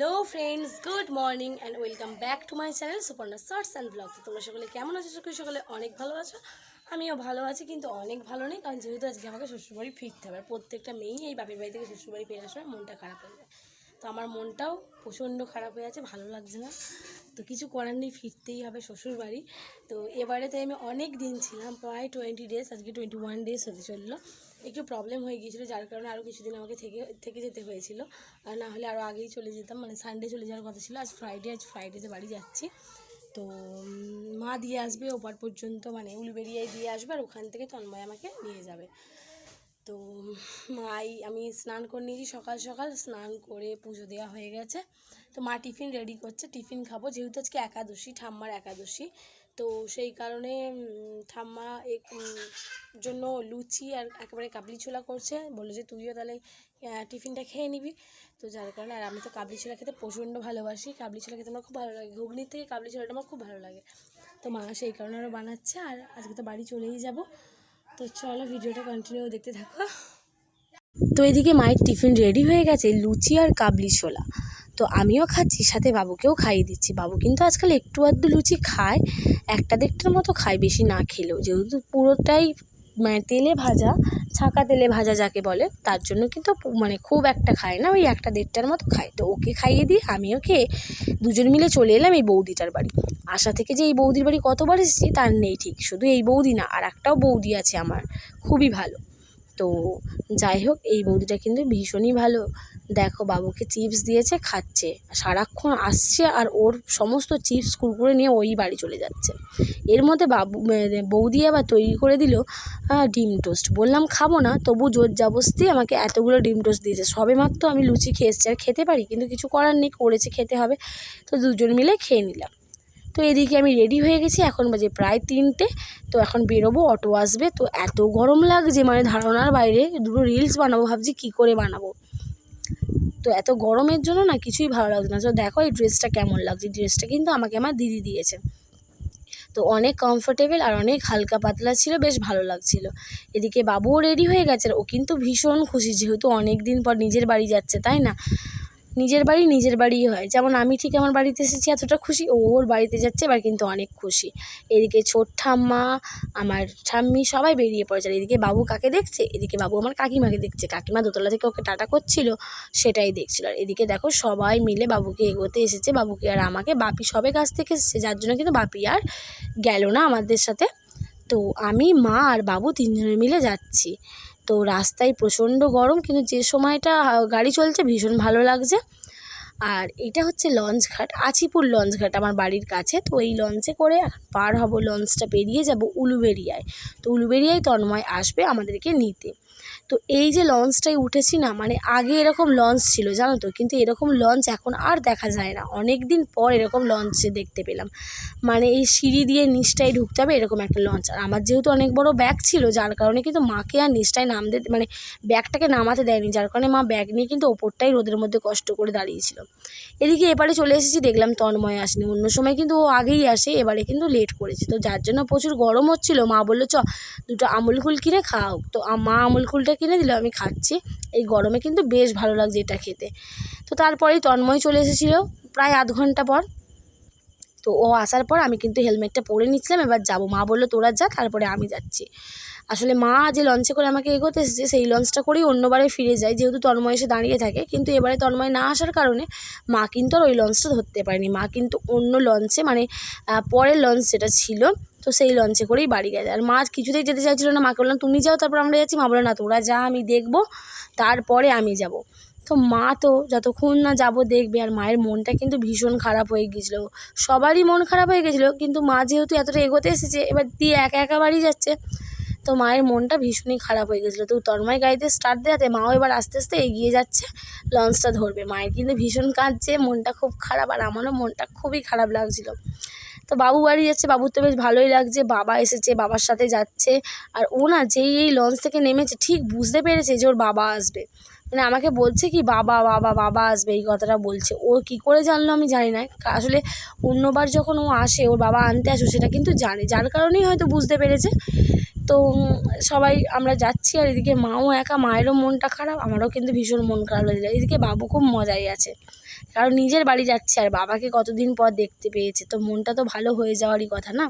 Hello friends good morning and welcome back to my channel Suparna shorts and blog তোমরা সকলে কেমন আছো? সকলে সকলে অনেক ভালো আছো। আমিও ভালো আছি, কিন্তু অনেক ভালো নেই, কারণ যেহেতু আজকে আমাকে শ্বশুরবাড়ি ফিরতে হবে। প্রত্যেকটা মেয়েই এই বাপের বাড়ি থেকে শ্বশুরবাড়ি ফিরে আসার মনটা খারাপ হয়ে যায়। তো আমার মনটাও প্রচণ্ড খারাপ হয়ে আছে, ভালো লাগছে না। তো কিছু করার নেই, ফিরতেই হবে শ্বশুরবাড়ি। তো এবারে তাই আমি অনেক দিন ছিলাম, প্রায় টোয়েন্টি ডেজ আজকে টোয়েন্টি ওয়ান ডেজ হতে চলল। একটু প্রবলেম হয়ে গিয়েছিল, যার কারণে আরও কিছুদিন আমাকে থেকে থেকে যেতে হয়েছিল। আর না হলে আরও আগেই চলে যেতাম মানে সানডে চলে যাওয়ার কথা ছিল। আজ ফ্রাইডে আজ ফ্রাইডেতে বাড়ি যাচ্ছি। তো মা দিয়ে আসবে, ওপার পর্যন্ত মানে উলুবেরিয়ায় দিয়ে আসবে, আর ওখান থেকে তন্ময় আমাকে নিয়ে যাবে। তো, মাই, আমি স্নান করে নিয়েছি সকাল সকাল, স্নান করে পুজো দেওয়া হয়ে গেছে। তো মা টিফিন রেডি করছে, টিফিন খাব, যেহেতু আজকে একাদশী, ঠাম্মার একাদশী তো সেই কারণে ঠাম্মা এক জন্য লুচি আর একেবারে কাবলি ছোলা করছে। বলল যে, তুইও তাহলে টিফিনটা খেয়ে নিবি। তো যার কারণে, আর আমি তো কাবলি ছোলা খেতে প্রচণ্ড ভালোবাসি। কাবলি ছোলা খেতে আমার খুব ভালো লাগে। ঘুগনির থেকে কাবলি ছোলাটা আমার খুব ভালো লাগে। তো মা সেই কারণে আরও বানাচ্ছে। আর আজকে তো বাড়ি চলেই যাব। তো চলো ভিডিওটা কন্টিনিউ দেখতে থাকো। তো এদিকে মায়ের টিফিন রেডি হয়ে গেছে, লুচি আর কাবলি ছোলা। তো আমিও খাচ্ছি, সাথে বাবুকেও খাইয়ে দিচ্ছি। বাবু কিন্তু আজকাল একটু আধটু লুচি খায়, একটা দেড়টার মতো খায় বেশি না খেলেও। যেহেতু পুরোটাই মানে তেলে ভাজা, ছাঁকা তেলে ভাজা যাকে বলে, তার জন্য কিন্তু মানে খুব একটা খায় না, ওই একটা দেড়টার মতো খায়। তো ওকে খাইয়ে দিই, আমিও খেয়ে দুজন মিলে চলে এলাম এই বৌদিটার বাড়ি। আশা থেকে যে এই বৌদির বাড়ি কতবার এসেছি, তার নেই ঠিক, শুধু এই বৌদি না, আর একটাও বৌদি আছে আমার, খুবই ভালো। তো যাই হোক, এই বৌদিটা কিন্তু ভীষণই ভালো। দেখো, বাবুকে চিপস দিয়েছে, খাচ্ছে। সারাক্ষণ আসছে আর ওর সমস্ত চিপস কুরকুরে নিয়ে ওই বাড়ি চলে যাচ্ছে। এর মধ্যে বাবু বৌদি আবার তৈরি করে দিল ডিম টোস্ট। বললাম, খাব না, তবু জোর জাবস্তি আমাকে এতগুলো ডিম টোস্ট দিয়েছে। সবে মাত্র আমি লুচি খেয়ে এসেছি, আর খেতে পারি, কিন্তু কিছু করার নেই, করেছে, খেতে হবে। তো দুজন মিলে খেয়ে নিলাম। তো এদিকে আমি রেডি হয়ে গেছি, এখন বাজে প্রায় তিনটে। তো এখন বেরোবো, অটো আসবে। তো এত গরম লাগছে মানে ধারণার বাইরে দুটো রিলস বানাবো, ভাবছি কি করে বানাবো। তো এত গরমের জন্য না কিছুই ভালো লাগছে না। তো দেখো এই ড্রেসটা কেমন লাগছে। ড্রেসটা কিন্তু আমাকে আমার দিদি দিয়েছে। তো অনেক কমফোর্টেবল আর অনেক হালকা পাতলা ছিল, বেশ ভালো লাগছিল। এদিকে বাবুও রেডি হয়ে গেছে ও কিন্তু ভীষণ খুশি, যেহেতু অনেক দিন পর নিজের বাড়ি যাচ্ছে, তাই না? নিজের বাড়ি নিজের বাড়িই হয়। যেমন আমি ঠিক আমার বাড়িতে এসেছি, এতটা খুশি, ও ওর বাড়িতে যাচ্ছে, এবার কিন্তু অনেক খুশি। এদিকে ছোট ঠাম্মা, আমার ঠাম্মি সবাই বেরিয়ে পড়েছে। এদিকে বাবু কাকে দেখছে? এদিকে বাবু আমার কাকিমাকে দেখছে। কাকিমা দোতলা থেকে ওকে টাটা করছিল, সেটাই দেখছিল। আর এদিকে দেখো সবাই মিলে বাবুকে এগোতে এসেছে। বাবুকে আর আমাকে, বাপি সবে কাছ থেকে এসেছে, যার জন্য কিন্তু বাপি আর গেল না আমাদের সাথে। তো আমি, মা আর বাবু তিনজনে মিলে যাচ্ছি। তো রাস্তায় প্রচণ্ড গরম, কিন্তু যে সময়টা গাড়ি চলছে ভীষণ ভালো লাগছে। আর এটা হচ্ছে লঞ্চ ঘাট আচিপুর লঞ্চ ঘাট আমার বাড়ির কাছে। তো এই লঞ্চে করে পার হব, লঞ্চটা পেরিয়ে যাব উলুবেরিয়ায়। তো উলুবেরিয়ায় তন্ময় আসবে আমাদেরকে নিতে। তো এই যে লঞ্চটায় উঠেছি না মানে আগে এরকম লঞ্চ ছিল, জানো তো? কিন্তু এরকম লঞ্চ এখন আর দেখা যায় না। অনেক দিন পর এরকম লঞ্চে দেখতে পেলাম। মানে এই সিঁড়ি দিয়ে নিচটায় ঢুকতে হবে এরকম একটা লঞ্চ। আর আমার যেহেতু অনেক বড় ব্যাগ ছিল, যার কারণে কিন্তু মাকে আর নিচটায় নামতে মানে ব্যাগটাকে নামাতে দেয়নি, যার কারণে মা ব্যাগ নিয়ে কিন্তু ওপরটাই রোদের মধ্যে কষ্ট করে দাঁড়িয়েছিল। এদিকে এবারে চলে এসেছি, দেখলাম তন্ময় আসেনি। অন্য সময় কিন্তু ও আগেই আসে, এবারে কিন্তু লেট করেছে। তো যার জন্য প্রচুর গরম হচ্ছিল, মা বলল, চ, দুটো আমুল কুল কিনে খাও। তো মা আমুল কুলটা কিনে দিল আমি খাচ্ছি। এই গরমে কিন্তু বেশ ভালো লাগছে এটা খেতে। তো তারপরেই তন্ময় চলে এসেছিল প্রায় আধ ঘণ্টা পর। তো ও আসার পর আমি কিন্তু হেলমেটটা পরে নিচ্ছিলাম, এবার যাব। মা বলল, তোরা যা, তারপরে আমি যাচ্ছি। আসলে মা যে লঞ্চে করে আমাকে এগোতে এসেছে, সেই লঞ্চটা করেই অন্যবারে ফিরে যায়, যেহেতু তন্ময় এসে দাঁড়িয়ে থাকে। কিন্তু এবারে তন্ময় না আসার কারণে মা কিন্তু আর ওই লঞ্চটা ধরতে পারেনি। মা কিন্তু অন্য লঞ্চে মানে পরের লঞ্চ যেটা ছিল, তো সেই লঞ্চে করেই বাড়ি গেছে। আর মা কিছুতেই যেতে চাইছিল না। মাকে বললাম, তুমি যাও, তারপর আমরা যাচ্ছি। মা বলে না, তোরা যা, আমি দেখব, তারপরে আমি যাব। তো মা তো যতক্ষণ না যাব দেখবে, আর মায়ের মনটা কিন্তু ভীষণ খারাপ হয়ে গিয়েছিল সবারই মন খারাপ হয়ে গেছিল, কিন্তু মা যেহেতু এতটা এগোতে এসেছে, এবার দিয়ে একা একা বাড়ি যাচ্ছে, তো মায়ের মনটা ভীষণই খারাপ হয়ে গেছিল। তো তন্ময় গাড়িতে স্টার্ট দেওয়াতে মাও এবার আস্তে আস্তে এগিয়ে যাচ্ছে, লঞ্চটা ধরবে। মায়ের কিন্তু ভীষণ কাঁদছে, মনটা খুব খারাপ, আর আমারও মনটা খুবই খারাপ লাগছিল। তো বাবু বাড়ি যাচ্ছে, বাবুর তো বেশ ভালোই লাগছে, বাবা এসেছে, বাবার সাথে যাচ্ছে, আর ও না যেই, এই লঞ্চ থেকে নেমেছে, ঠিক বুঝতে পেরেছে যে ওর বাবা আসবে। মানে আমাকে বলছে কি, বাবা বাবা বাবা আসবে। এই কথাটা বলছে। ও কি করে জানলো আমি জানি না। আসলে অন্যবার যখন ও আসে, ওর বাবা আনতে আসে সেটা কিন্তু জানে। যার কারণেই হয়তো বুঝতে পেরেছে। তো সবাই, আমরা যাচ্ছি আর এদিকে মাও একা, মায়েরও মনটা খারাপ, আমারও কিন্তু ভীষণ মন খারাপ হয়ে যায় এদিকে বাবু খুব মজাই আছে। কারণ নিজের বাড়ি যাচ্ছে আর বাবাকে কতদিন পর দেখতে পেয়েছে। তো মনটা তো ভালো হয়ে যাওয়ারই কথা না?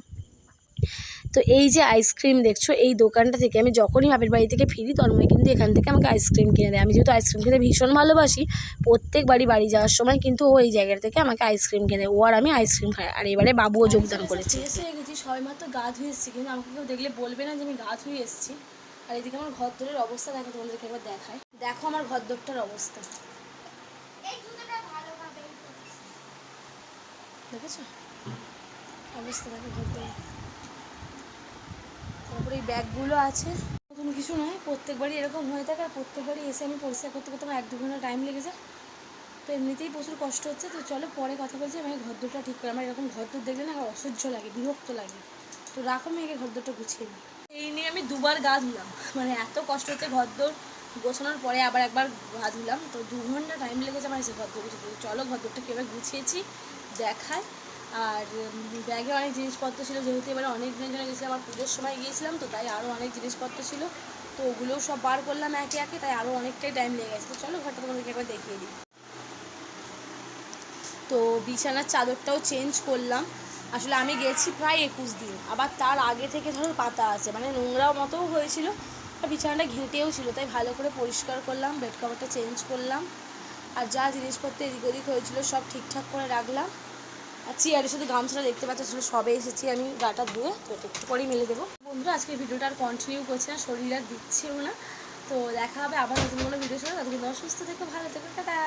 তো এই যে আইসক্রিম দেখছ, এই দোকানটা থেকে আমি যখনই বাপের বাড়ি থেকে ফিরি তন্ময় কিন্তু এখান থেকে আমাকে আইসক্রিম কিনে দেয়। আমি যেহেতু আইসক্রিম খেতে ভীষণ ভালোবাসি, প্রত্যেক বাড়ি বাড়ি যাওয়ার সময় কিন্তু ও এই জায়গা থেকে আমাকে আইসক্রিম কিনে দেয়। ও আর আমি আইসক্রিম খাই। আর এবারে বাবুও যোগদান করেছে। এসে গেছি, সবাই মাত্র গা ধুয়ে এসেছি, কিন্তু আমাকে কেউ দেখলে বলবে না যে আমি গা ধুয়ে এসেছি। আর এদিকে আমার ঘর দোরের অবস্থা দেখো, তোমাদেরকে একবার দেখায় দেখো আমার ঘর দোরটার অবস্থা। দেখেছ? অবস্থা দেখো ঘর দোরের তারপরে এই ব্যাগগুলো আছে। নতুন কিছু নয়, প্রত্যেকবারই এরকম হয়ে থাকে আর প্রত্যেকবারই এসে আমি পরিষ্কার করতে করতে আমার এক দু ঘণ্টা টাইম লেগে যায়। তো এমনিতেই প্রচুর কষ্ট হচ্ছে, তো চলো পরে কথা বলছি, আমি ঘরদোরটা ঠিক করে আমার এরকম ঘর ঘরদোর দেখলে না আমার অসহ্য লাগে, বিরক্ত লাগে। তো রাখো আমি আগে ঘরদোরটা গুছিয়ে নিই এই নিয়ে আমি দুবার গা ধুলাম। মানে এত কষ্ট হচ্ছে ঘরদোর গোছানোর পরে আবার একবার গা ধুলাম। তো দু ঘণ্টা টাইম লেগেছে আমার এসে ঘরদোর গুছিয়ে। চলো ঘরদোরটা কীভাবে গুছিয়েছি, দেখায়। আর ব্যাগে অনেক জিনিসপত্র ছিল, যেহেতু এবারে অনেক দিনের জন্য গেছিলাম আমার পুজোর সময় গিয়েছিলাম, তো তাই আরও অনেক জিনিসপত্র ছিল। তো ওগুলোও সব বার করলাম একে একে, তাই আরও অনেকটাই টাইম লেগে গেছে। তো চলো ঘরটা তোমাদেরকে একবার দেখিয়ে দিই। তো বিছানার চাদরটাও চেঞ্জ করলাম। আসলে আমি গেছি প্রায় একুশ দিন, আবার তার আগে থেকে ধরো পাতা আছে মানে নোংরা মতোও হয়েছিল, আর বিছানাটা ঘেঁটেও ছিল, তাই ভালো করে পরিষ্কার করলাম বেড কভারটা চেঞ্জ করলাম। আর যা জিনিসপত্র এদিক ওদিক হয়েছিল, সব ঠিকঠাক করে রাখলাম। আর চেয়ারে শুধু গামছাটা দেখতে পাচ্ছি আসলে সবে এসেছি, আমি গাটা ধুয়ে তো একটু পরেই মেলে দেবো। বন্ধুরা আজকে ভিডিওটা আর কন্টিনিউ করছে না, শরীর আর দিচ্ছেও না। তো দেখা হবে আবার নতুন কোনো ভিডিও সাথে ততক্ষণ সুস্থ থেকে, ভালো থেকো, টাটা।